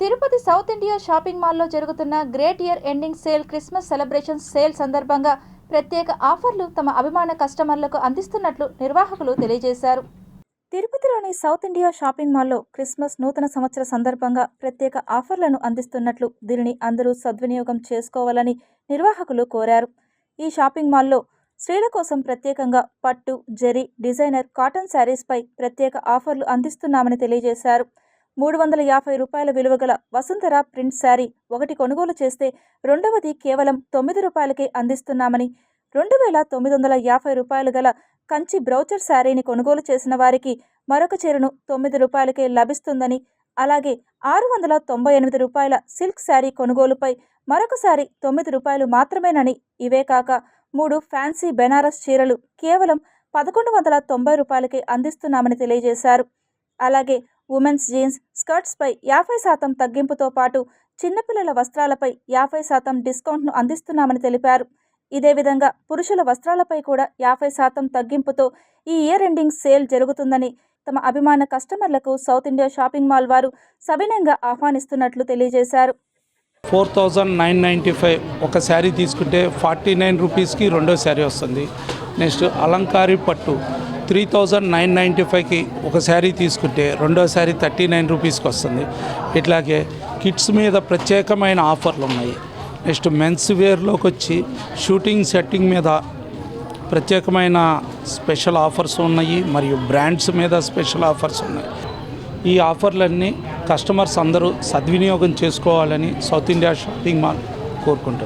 Tirupati south India shopping మాల్లో జరుగుతున్న great year ending sale Christmas celebration sale సందర్భంగా ప్రత్యేక ఆఫర్లు తమ అభిమాన కస్టమర్లకు అందిస్తున్నట్లు నిర్వాహకులు తెలియజేశారు. తిరుపతిలోని సౌత్ ఇండియా షాపింగ్ మాల్లో క్రిస్మస్ నూతన సంవత్సర సందర్భంగా ప్రత్యేక ఆఫర్లను అందిస్తున్నట్లు దీనిని అందరూ సద్వినియోగం చేసుకోవాలని నిర్వాహకులు కోరారు. ఈ షాపింగ్ మాల్లో స్త్రీల కోసం ప్రత్యేకంగా పట్టు జెరీ డిజైనర్ కాటన్ శారీస్పై ప్రత్యేక ఆఫర్లు అందిస్తున్నామని తెలియజేశారు. మూడు వందల యాభై రూపాయల విలువ గల వసుంధర ప్రింట్ శారీ ఒకటి కొనుగోలు చేస్తే రెండవది కేవలం తొమ్మిది రూపాయలకే అందిస్తున్నామని రెండు వేల తొమ్మిది వందల యాభై రూపాయలు గల కంచి బ్రౌచర్ శారీని కొనుగోలు చేసిన వారికి మరొక చీరను తొమ్మిది రూపాయలకే లభిస్తుందని అలాగే ఆరు వందల తొంభై ఎనిమిది రూపాయల సిల్క్ శారీ కొనుగోలుపై మరొకసారి తొమ్మిది రూపాయలు మాత్రమేనని ఇవే కాక మూడు ఫ్యాన్సీ బెనారస్ చీరలు కేవలం పదకొండు వందల తొంభై రూపాయలకే అందిస్తున్నామని తెలియజేశారు. అలాగే ఉమెన్స్ జీన్స్ స్కర్ట్స్పై యాభై శాతం తగ్గింపుతో పాటు చిన్నపిల్లల వస్త్రాలపై యాభై శాతం డిస్కౌంట్ను అందిస్తున్నామని తెలిపారు. ఇదే విధంగా పురుషుల వస్త్రాలపై కూడా యాభై శాతం తగ్గింపుతో ఈ ఇయర్ ఎండింగ్ సేల్ జరుగుతుందని తమ అభిమాన కస్టమర్లకు సౌత్ ఇండియా షాపింగ్ మాల్ వారు సవినయంగా ఆహ్వానిస్తున్నట్లు తెలియజేశారు. Four thousand nine ninety five ఒక శారీ తీసుకుంటే ఫార్టీ నైన్ రూపీస్కి రెండో శారీ వస్తుంది. నెక్స్ట్ అలంకారి పట్టు. త్రీ థౌజండ్ నైన్ నైంటీ ఫైవ్కి ఒక శారీ తీసుకుంటే రెండో శారీ థర్టీ నైన్ రూపీస్కి వస్తుంది. ఇట్లాగే కిడ్స్ మీద ప్రత్యేకమైన ఆఫర్లు ఉన్నాయి. నెక్స్ట్ మెన్స్ వేర్లోకి వచ్చి షూటింగ్ సెట్టింగ్ మీద ప్రత్యేకమైన స్పెషల్ ఆఫర్స్ ఉన్నాయి. మరియు బ్రాండ్స్ మీద స్పెషల్ ఆఫర్స్ ఉన్నాయి. ఈ ఆఫర్లన్నీ కస్టమర్స్ అందరూ సద్వినియోగం చేసుకోవాలని సౌత్ ఇండియా షాపింగ్ మాల్ కోరుకుంటుంది.